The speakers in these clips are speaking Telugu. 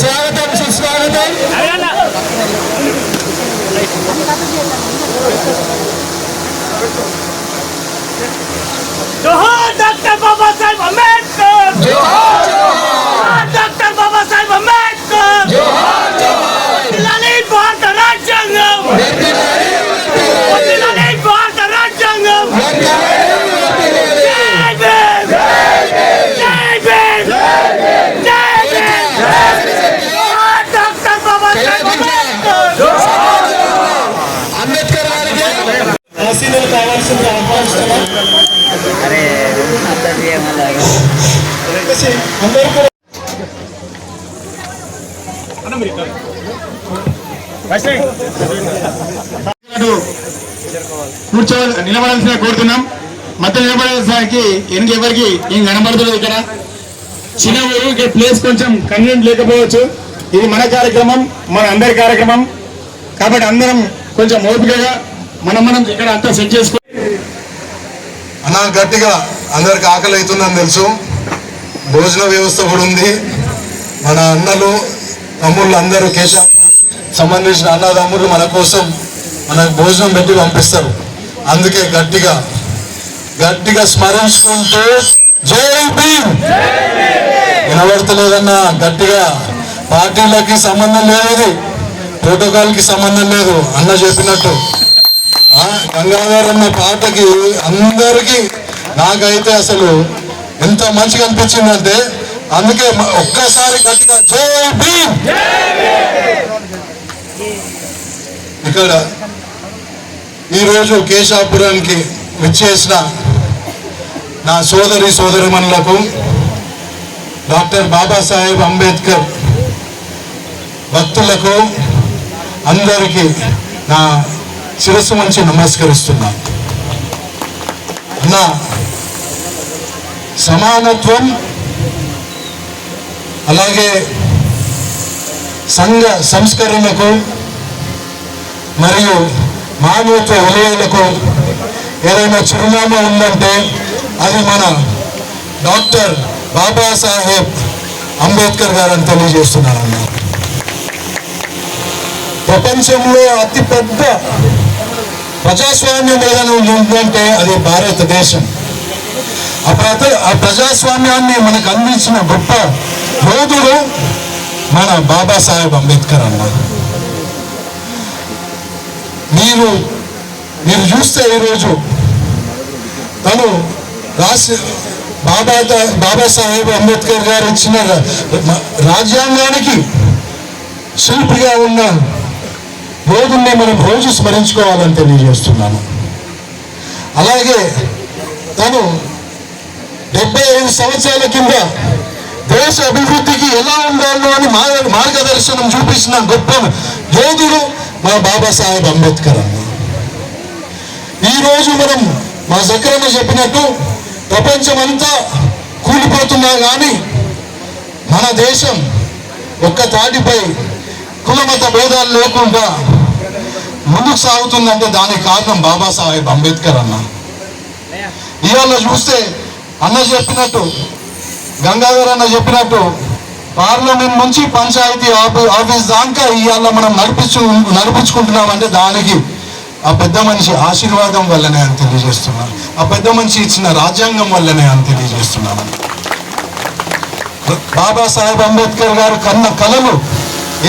స్వాగతం సుస్వాగతం. కూర్చోవాలి నిలబడాల్సిన కోరుతున్నాం. మధ్య నిలబడేసరికి వెనక ఎవరికి ఏం కనబడుతుంది ఇక్కడ. చిన్న ఊరు ఇక్కడ ప్లేస్ కొంచెం కన్వీనియంట్ లేకపోవచ్చు. ఇది మన కార్యక్రమం మన అందరి కార్యక్రమం. కాబట్టి అందరం కొంచెం ఓపికగా మనం మనం ఇక్కడ అంతా సెట్ చేసుకో అన్నా గట్టిగా అందరికి ఆకలి అవుతుందని తెలుసు. భోజన వ్యవస్థ కూడా ఉంది. మన అన్నలు తమ్ముళ్ళు అందరూ కేశవ సంబంధించిన అన్నదమ్ములు మన కోసం మనకు భోజనం పెట్టి పంపిస్తారు. అందుకే గట్టిగా గట్టిగా స్మరించుకుంటూ జై భీమ్! వినబడతలేదన్నా గట్టిగా. పార్టీలకి సంబంధం లేదు ఇది ప్రోటోకాల్కి సంబంధం లేదు అన్న చెప్పినట్టు. ఆ, గంగాధర్ అన్న పాటకి అందరికీ నాకైతే అసలు ఎంత మంచిగా అనిపించిందంటే అందుకే ఒక్కసారి గట్టిగా జై భీమ్! ఇక్కడ ఈరోజు కేశాపురానికి విచ్చేసిన నా సోదరి సోదరిమణులకు డాక్టర్ బాబాసాహెబ్ అంబేద్కర్ భక్తులకు అందరికీ నా శిరస్సు మంచి నమస్కరిస్తున్నా. నా సమానత్వం అలాగే సంఘ సంస్కరణకు మరియు మానవత్వ విలువలకు ఏదైనా చిరునామా ఉందంటే అది మన డాక్టర్ బాబాసాహెబ్ అంబేద్కర్ గారని తెలియజేస్తున్నానన్నా ప్రపంచంలో అతిపెద్ద ప్రజాస్వామ్యం ఏదైనా ఉందంటే అది భారతదేశం. ఆ ప్రజాస్వామ్యాన్ని మనకు అందించిన గొప్ప యోధుడు మన బాబాసాహెబ్ అంబేద్కర్ అన్న. మీరు మీరు చూస్తే ఈరోజు తను రాసి బాబా బాబాసాహెబ్ అంబేద్కర్ గారు ఇచ్చిన రాజ్యాంగానికి శిల్పిగా ఉన్న రోజుల్ని మనం రోజు స్మరించుకోవాలని తెలియజేస్తున్నాను అలాగే తను డెబ్బై ఐదు సంవత్సరాల కింద దేశ అభివృద్ధికి ఎలా ఉండాలో అని మార్గదర్శనం చూపించిన గొప్ప యోధుడు మా బాబాసాహెబ్ అంబేద్కర్ అన్న. ఈరోజు మనం మా సక్రమ చెప్పినట్టు ప్రపంచం అంతా కూలిపోతున్నా కానీ మన దేశం ఒక్క తాటిపై కులమత భేదాలు లేకుండా ముందుకు సాగుతుందంటే దానికి కారణం బాబాసాహెబ్ అంబేద్కర్ అన్న. ఇవాళ చూస్తే అన్న చెప్పినట్టు గంగాధర్ అన్న చెప్పినట్టు పార్లమెంట్ నుంచి పంచాయతీ ఆఫీ- ఆఫీస్ దాకా ఇవాళ మనం నడిపించు నడిపించుకుంటున్నామంటే దానికి ఆ పెద్ద మనిషి ఆశీర్వాదం వల్లనే అని తెలియజేస్తున్నాను ఆ పెద్ద మనిషి ఇచ్చిన రాజ్యాంగం వల్లనే అని తెలియజేస్తున్నాను బాబాసాహెబ్ అంబేద్కర్ గారు కన్న కళలు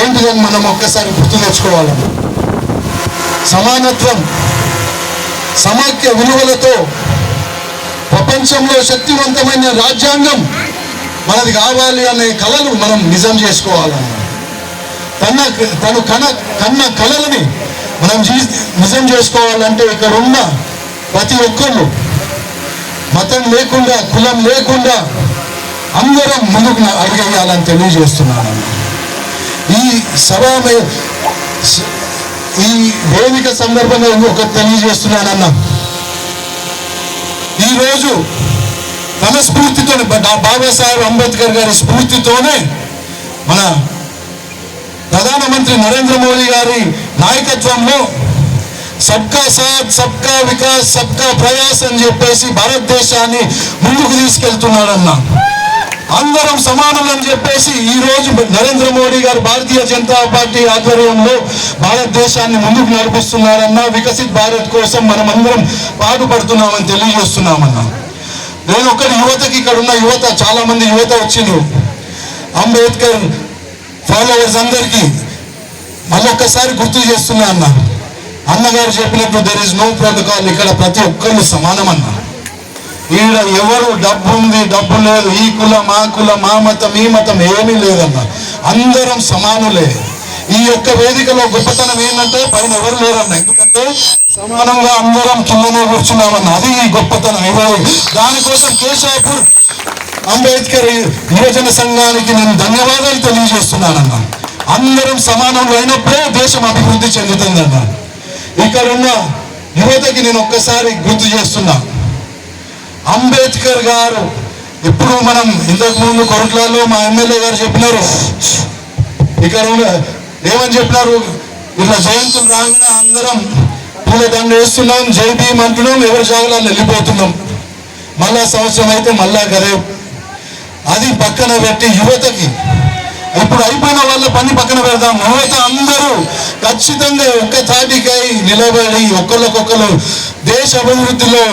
ఏంటిదని మనం ఒక్కసారి గుర్తు తెచ్చుకోవాలని సమానత్వం సమాఖ్య విలువలతో ప్రపంచంలో శక్తివంతమైన రాజ్యాంగం మనది కావాలి అనే కళలు మనం నిజం చేసుకోవాలన్న తన తను కన కన్న కళలని మనం నిజం చేసుకోవాలంటే ఇక్కడ ఉన్న ప్రతి ఒక్కళ్ళు మతం లేకుండా కులం లేకుండా అందరం ముందుకు అడిగేయాలని తెలియజేస్తున్నాను. ఈ సభ ఈ వేదిక సందర్భంగా ఒక తెలియజేస్తున్నానన్నా. ఈరోజు స్ఫూర్తితోనే బాబాసాహెబ్ అంబేద్కర్ గారి స్ఫూర్తితోనే మన ప్రధానమంత్రి నరేంద్ర మోడీ గారి నాయకత్వంలో సబ్కా సాత్ సబ్కా వికాస్ సబ్కా ప్రయాస్ అని చెప్పేసి భారతదేశాన్ని ముందుకు తీసుకెళ్తున్నాడన్న. అందరం సమానం అని చెప్పేసి ఈ రోజు నరేంద్ర మోడీ గారు భారతీయ జనతా పార్టీ ఆధ్వర్యంలో భారతదేశాన్ని ముందుకు నడిపిస్తున్నారన్న వికసిత్ భారత్ కోసం మనం అందరం పాటుపడుతున్నామని తెలియజేస్తున్నామన్నా. నేను ఒక్కడి యువతకి ఇక్కడ ఉన్న యువత చాలా మంది యువత వచ్చిండ్రు. అంబేద్కర్ ఫాలోవర్స్ అందరికీ మళ్ళొక్కసారి గుర్తు చేస్తున్నా అన్న. అన్నగారు చెప్పినట్టు దెర్ ఇస్ నో ప్రోటోకాల్ ఇక్కడ ప్రతి ఒక్కరిని సమానం అన్న. ఈడ ఎవరు డబ్బు ఉంది డబ్బు లేదు ఈ కులం ఆ కులం ఆ మతం ఈ మతం ఏమీ లేదన్న. అందరం సమానులే. ఈ యొక్క వేదికలో గొప్పతనం ఏంటంటే పైన ఎవరు లేరన్న. ఎందుకంటే సమానంగా అందరం కిందనే కూర్చున్నామన్న అది గొప్పతనం ఇవ్వాలి. దానికోసం కేశాపూర్ అంబేద్కర్ యువజన సంఘానికి నేను ధన్యవాదాలు తెలియజేస్తున్నానన్న. అందరం సమానంగా అయినప్పుడే దేశం అభివృద్ధి చెందుతుందన్న. ఇక్కడ ఉన్న యువతకి నేను ఒక్కసారి గుర్తు చేస్తున్నా. అంబేద్కర్ గారు ఇప్పుడు మనం ఇంతకుముందు కొరట్లలో మా ఎమ్మెల్యే గారు చెప్పినారు. ఇక్కడ ఏమని చెప్పినారు? ఇట్లా జయంతులు రాగానే అందరం పూల దండ వేస్తున్నాం జై భీమ్ అంటున్నాం ఎవరి జాగాలో వెళ్ళిపోతున్నాం మళ్ళా సంవత్సరం అయితే మళ్ళా గదే. అది పక్కన పెట్టి యువతకి. ఇప్పుడు అయిపోయిన వాళ్ళ పని పక్కన పెడదాం. యువత అందరూ ఖచ్చితంగా ఒక్క తాటికై నిలబడి ఒకరికొకరు దేశ అభివృద్ధిలో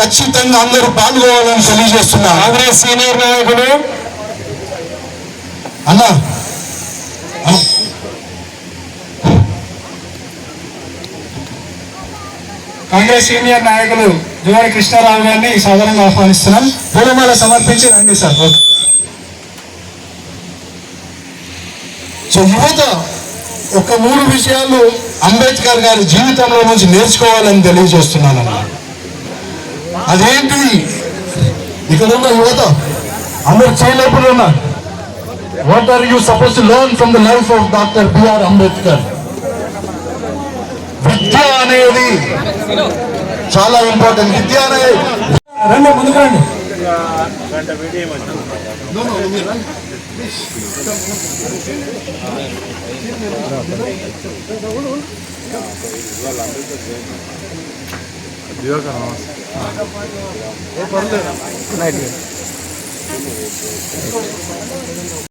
ఖచ్చితంగా అందరూ పాల్గొవాలని తెలియజేస్తున్నా కాంగ్రెస్ సీనియర్ అన్న అన్న. కాంగ్రెస్ సీనియర్ నాయకులు జువారి కృష్ణారావు గారిని సాధారణంగా ఆహ్వానిస్తున్నాం. పూలమాల సమర్పించి రండి సార్. సో యువత ఒక మూడు విషయాలు అంబేద్కర్ గారి జీవితంలో నుంచి నేర్చుకోవాలని తెలియజేస్తున్నాను అదేంటి? ఇక్కడ ఉన్న యువత అందరు చేయలేపులు ఉన్నారు. What are you suppose to learn from the life of doctor BR Ambedkar విద్య అనేది చాలా ఇంపార్టెంట్ విద్య అనేది రండి ముందుకు రండి. నైట్